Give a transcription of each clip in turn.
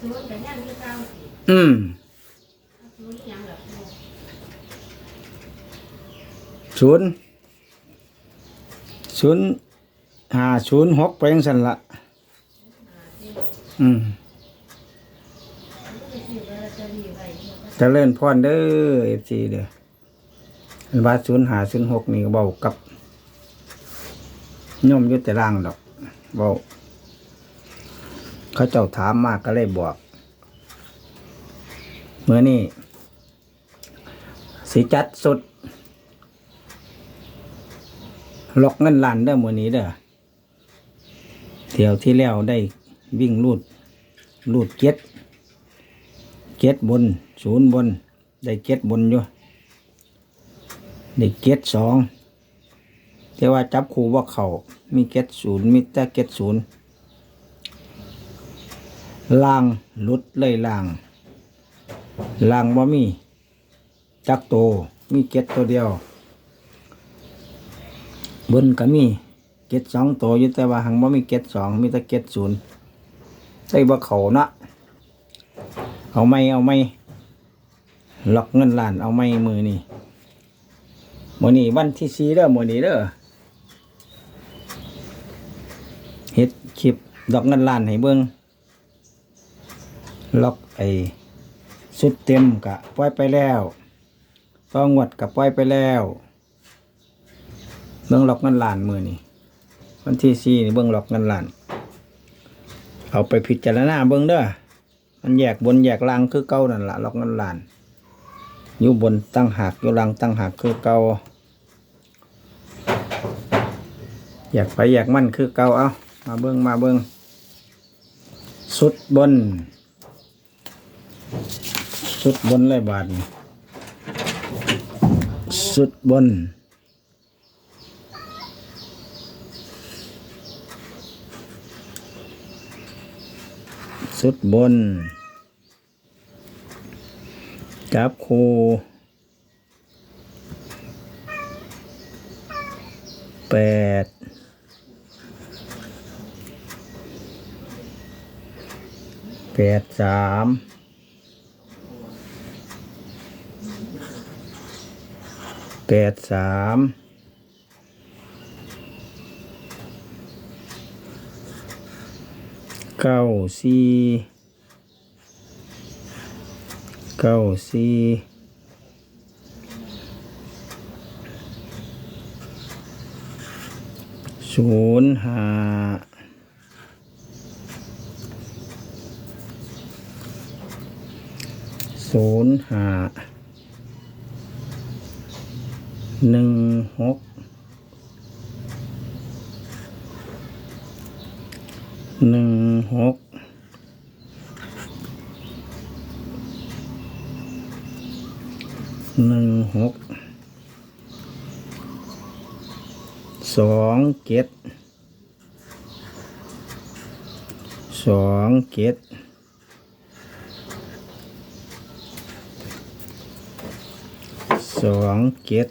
ศูนย์กับยังคือเก่าอืมศูนย์ยังแบบศูนย์ศูนย์ห้าศูนย์หกไปยังสันละอืมจะเล่นพรเด้อเอฟซีเด้ออันว่าศูนย์ห้าศูนย์หกนี่เบากับยมอมยุติร่างดอกเบา เขาเจ้าถามมากก็เลยบอกเมื่อนี่สีจัดสุดล็อกเงินล้านเด้อมื้อนี้เด้อเที่ยวที่แล้วได้วิ่งรูดรูดเก็ดเก็ดบนศูนย์บน ได้เก็ดบนอยู่ได้เก็ดสองแต่ว่าจับคู่ว่าเขามีเก็ดศูนย์มีแต่เก็ดศูนย์ ล่างหลุดเลยล่างล่างบ่มีจักโตมีเก็ดตัวเดียว บนก็มีเก็ดสองตัวอยู่แต่ว่าหังบ่มีเก็ดสองมีแต่เก็ดศูนย์ใส่บ่เขานะเอาไม่เอาไม่ล็อกเงินล้านเอาไม่มือนี่มือนี่วันที่สี่เด้อมือนี้เด้อเฮ็ดคลิปดอกเงินล้านให้เบิ่ง ล็อกไอ้สุดเต็มกะปล่อยไปแล้วต้องงวดกะปล่อยไปแล้วเบิ่งหลอกเงินล้านมือนี่วันที่สี่นี่เบิ่งหลอกเงินล้าน เอาไปพิจารณาเบิ่งเด้อมันแยกบนแยกล่างคือเก่านั่นละหลอกเงินล้านอยู่บนตั้งหักอยู่ล่างตั้งหักคือเก่าอยากไปอยากมั่นคือเก่าเอามาเบิ่งมาเบิ่งสุดบน สุดบนเลยบาทนี่สุดบน สุดบน จับคูแปดแปดสาม แปดสามเก้าสี่เก้าสี่ศูนย์ห้าศูนย์ห้า หนึ่งหกหนึ่งหกหนึ่งหกสองเจ็ดสองเจ็ดสองเจ็ด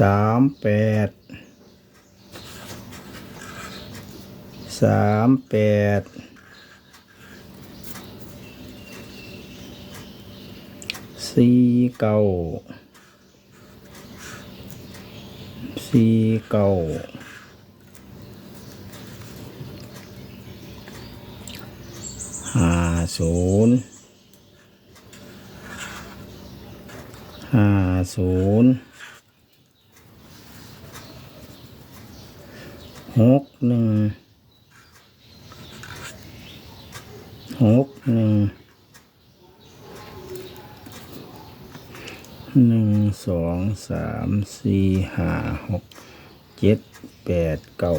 สามแปดสามแปดสี่เก้าสี่เก้าห้าศูนย์ห้าศูนย์ หกหนึ่งหกหนึ่งหนึ่งสองสามสี่ห้าหกเจ็ดแปดเก้า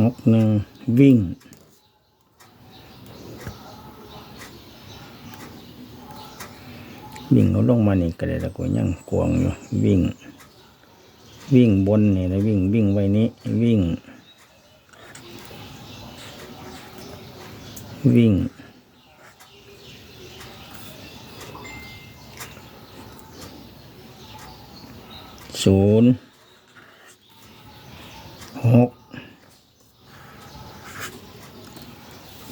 หกหนึ่งวิ่งวิ่งเอาลงมานี่ก็ได้แล้วก็ยังกวงอยู่วิ่ง วิ่งบนนี่นะวิ่งวิ่งไว้นี้ วิ่ง วิ่ง ศูนย์หก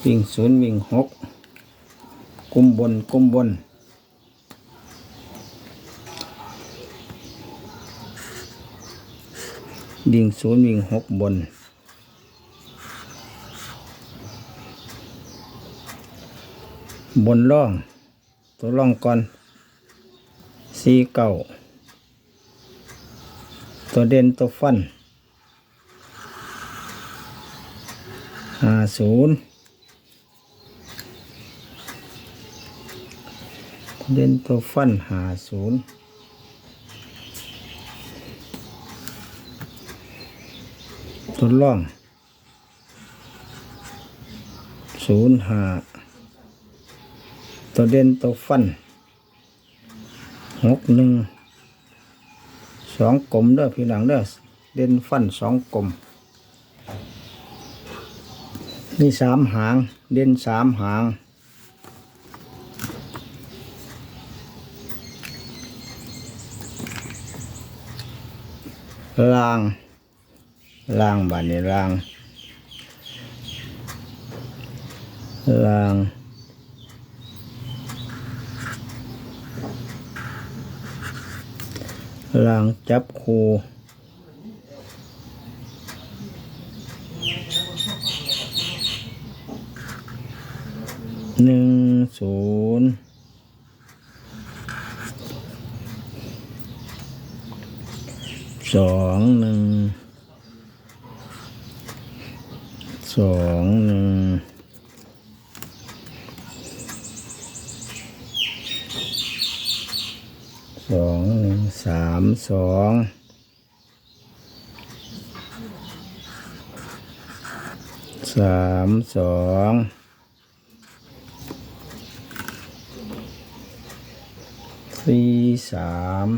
วิ่งศูนย์วิ่งหกกุมบนกุมบน วิ่งศูนย์วิ่งหกบน บนล่อง ตัวล่องก่อนสีเก่าตัวเด่นตัวฟันห้าศูนย์เด่นตัวฟันห้าศูนย์ ตัวล่องศูนย์หาตัวเด่นตัวฟันหกหนึ่งสองกลมเด้อพี่หลังเด้อเด่นฟันสองกลมนี่สามหาง เด่นสามหางล่าง ล่างบานนี้ล่าง ล่าง ล่างจับคูหนึ่งศูนย์สองหนึ่ง สองหนึ่งสองหนึ่งสามสองสามสองสี่สาม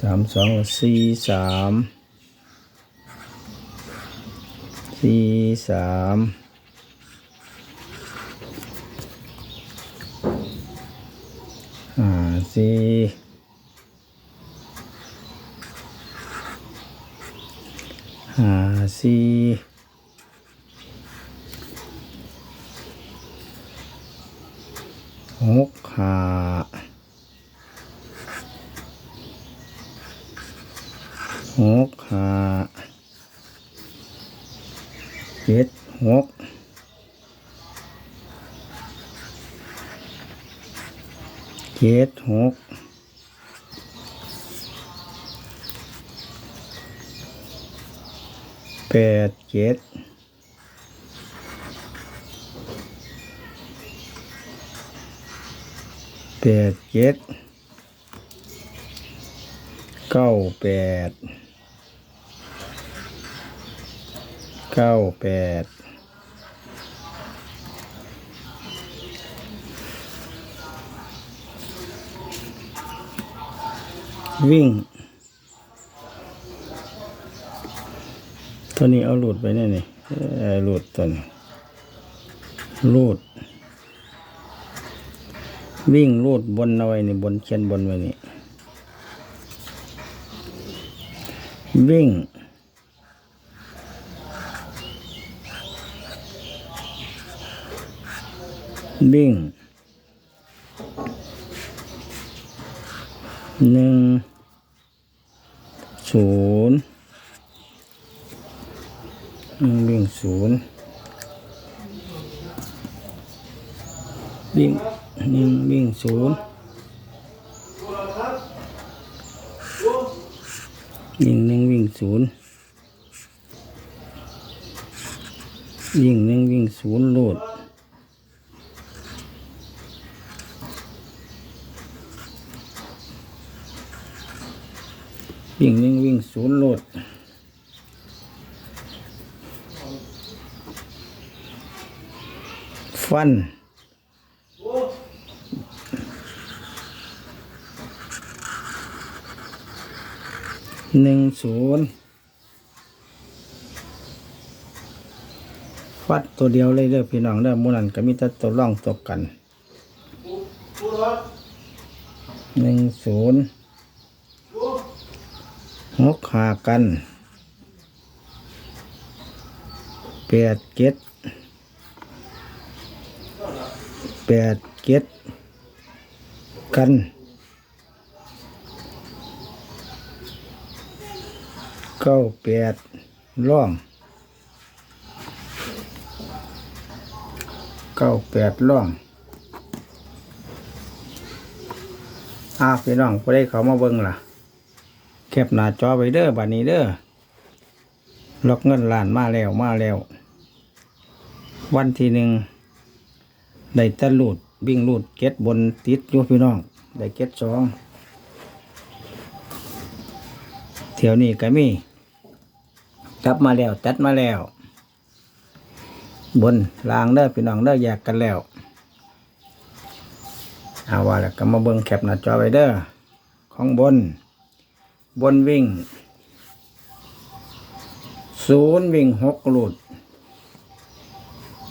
สามสองสี่สาม สี่สามห้าสี่ห้าสี่หกห้าหกห้าเจ็ดหก เจ็ดหกแปดเจ็ดแปดเจ็ดเก้าแปดเก้าแปด วิ่ง ตัวนี้เอาหลุดไปแน่นี่หลุดตัวนี้หลุดวิ่งลูดบนเอาไว้นี่บนเขียนบนไว้นี่ วิ่ง วิ่งหนึ่ง ศูนย์วิ่งศูนย์วิ่งหนึ่งวิ่งศูนย์วิ่งหนึ่งวิ่งศูนย์วิ่งหนึ่งวิ่งศูนย์โหลด วิ่งหนึ่งวิ่งศูนย์โลดฟันหนึ่งศูนย์ฟัดตัวเดียวเลยเด้อพี่น้องเด้อมูนันก็มีแต่ตัวร่องตกกันหนึ่งศูนย์ หกหากันแปดเจ็ดแปดเจ็ดกันเก้าแปดร่องเก้าแปดร่องอาพี่น้องพอได้เขามาเบิ่งล่ะ คปหน้าจอไว้เด้อบัดนี้เด้อล็อกเงินล้านมาแล้วมาแล้ว วันที่หนึ่งได้ตะลูดวิ่งลูดเก็ตบนติดอยู่พี่น้องได้เก็ตสองเที่ยวนี้ก็มีกลับมาแล้วจัดมาแล้ว บนลางเด้อพี่น้องเด้อแยกกันแล้วเอาว่าแล้วก็มาเบิ่งแคปหน้าจอไว้เด้อของบน บนวิ่งศูนย์วิ่งหกหลุด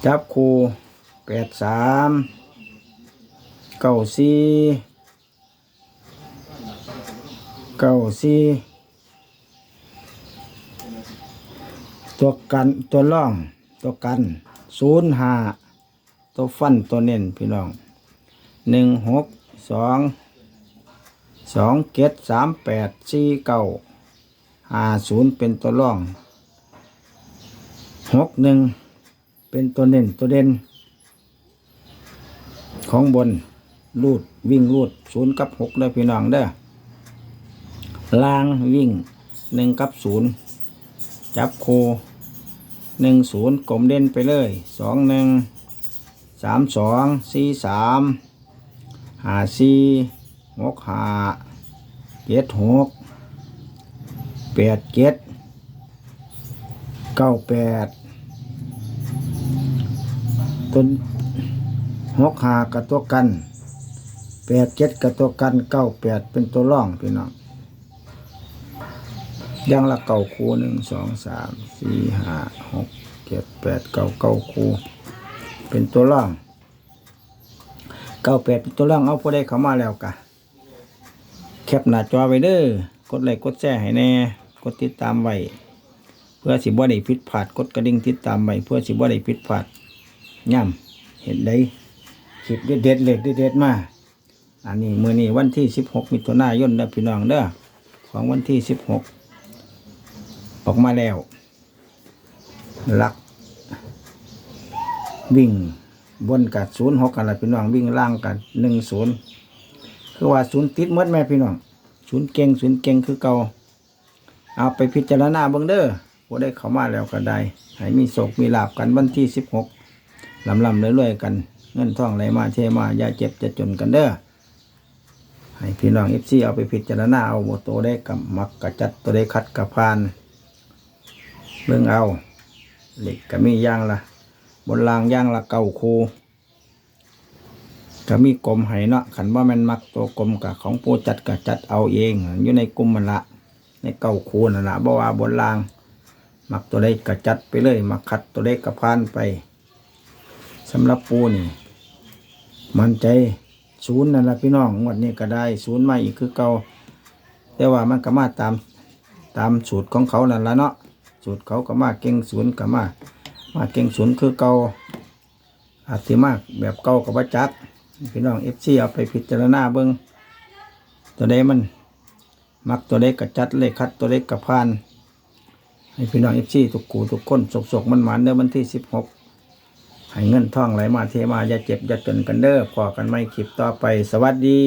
จับคูแปดสามเก้าสี่เก้าสี่ตัวกันตัวล่อง ตัวกันศูนย์ห้าตัวฟันตัวเน้นพี่น้องหนึ่งหกสอง สองเจ็ดสามแปดสี่เก้าห้าศูนย์เป็นตัวล่องหกหนึ่งเป็นตัวเน้นตัวเด่น ของบนรูดวิ่งรูดศูนย์กับหกเด้พี่น้องเด้อล่างวิ่งหนึ่งกับศูนย์จับโคหนึ่งศูนย์กลมเด่นไปเลยสองหนึ่งสามสองสี่สามห้าสี่ หกห้าเจ็ดหกแปดเจ็ดเก้าแปดต้นหกหากับตัวกันแปดเจ็ดกับตัวกันเก้าแปดเป็นตัวร่องพี่น้องยังละเก้าคูหนึ่งสองสามสี่ห้าหกเจ็ดแปดเก้าเก้าคูเป็นตัวร่องเก้าแปดเป็นตัวร่องเอาพอได้เข้ามาแล้วกะ แคปหน้าจอไว้เด้อกดไลค์กดแชร์ให้แน่ กดติดตามไว้เพื่อสิบ่ได้ผิดพลาดกดกระดิ่งติดตามไว้เพื่อสิบ่ได้ผิดพลาดย่ำเห็นได้คลิปเด็ดเล็กเด็ดมาอันนี้มือนี้วันที่สิบหกมิถุนายนเด้อพี่น้องเด้อของวันที่สิบหกออกมาแล้วลัก วิ่งบนกับศูนย์หกกันละพี่น้องวิ่งล่างกันหนึ่งศูนย์ คือว่าศูนย์ติดมดแม่พี่น้องศูนย์เก่งศูนย์เก่งคือเก่าเอาไปพิจารณาเบิ่งเด้อว่าได้เข้ามาแล้วก็ได้ให้มีโศกมีลาบกันวันที่สิบหกลำลำเรื่อยๆกัน เงินท่องไหลมาเทมาอย่าเจ็บจะจนกันเด้อให้พี่น้องเอฟซีเอาไปพิจารณาเอาบ่ตัวได้กับมักกะจัดตัวได้คัดกะพานเบิ่งเอาเหล็กก็มีย่างละบนรางย่างละเก้าคู ก็มีกลมให้เนาะขันว่ามันมักตัวกลมกับของผู้จัดก็จัดเอาเอง อยู่ในกลุ่มมันละในเก้าคูนั่นละบ่ว่าบนราง มักตัวได้ก็จัดไปเลยมักคัดตัวได้กะพานไปสำหรับปูนี่มันใจศูนย์นั่นแหละพี่น้องงวดนี้ก็ได้ศูนย์มาอีกคือเก่าแต่ว่ามันก็มาตามตามสูตรของเขานั่นละเนาะสูตรเขาก็มาเก่งศูนย์ก็มามาเก่งศูนย์คือเก่าอาจสิมากแบบเก่ากับว่าจัก พี่น้องเอฟซีเอาไปพิจารณาเบิ้งตัวใดมัน มักตัวใดก็จัดเลขคัดตัวใดก็พานให้พี่น้องเอฟซีทุกกูทุกคนสกๆมันหมานเด้อวันที่สิบหกให้เงินท่องไหลมาเทมาอย่าเจ็บอย่าจนกันเด้อพอกันไม่คลิปต่อไปสวัสดี